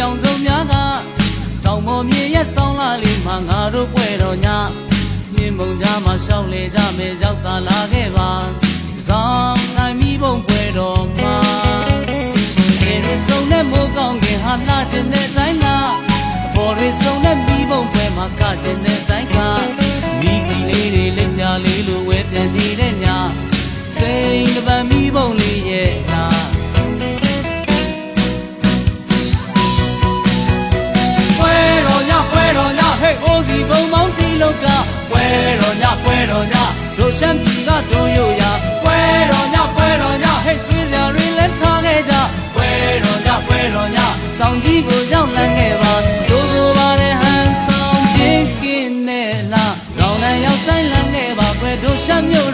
ရောင်စုံများကတောင်ပေါ်မြေရဲ့ဆောင်းလာလေးမှာငါတို့ပွဲတော်ညမြင်းမုံကြားမှာရှောက်လေကြမယ်ရောက်သာလာခဲ့ပါဇောင်းနိုင်မိဘုံပွဲတော်မှာဒီလိုစုံတဲ့မိုးကောင်းခင်ဟာလာခြင်းတဲ့တိုင်းလားအပေါ်တွေစုံတဲ့မိဘုံပွဲမှာကခြင်းတဲ့တိုင်းကမိကြီးလေးတွေလက်ပြလေးလိုဝဲပြန်နေတဲ့ညစိန်တပံမိဘုံ ပွဲတော်ညတို့ရှမ်းပြည်ကတို့ရိုရပွဲတော်ညပွဲတော်ညဟဲ့ဆွေးစရာတွေလည်းထားခဲ့ကြပွဲတော်ညပွဲတော်ညတောင်ကြီးကိုရောက်လန်းခဲ့ပါဒိုးဆိုပါတဲ့ဟန်ဆောင်ချင်းကင်းနဲ့လားဇောင်းနဲ့ရောက်တိုင်းလန်းခဲ့ပါပွဲတို့ရှမ်းမြို့တော်က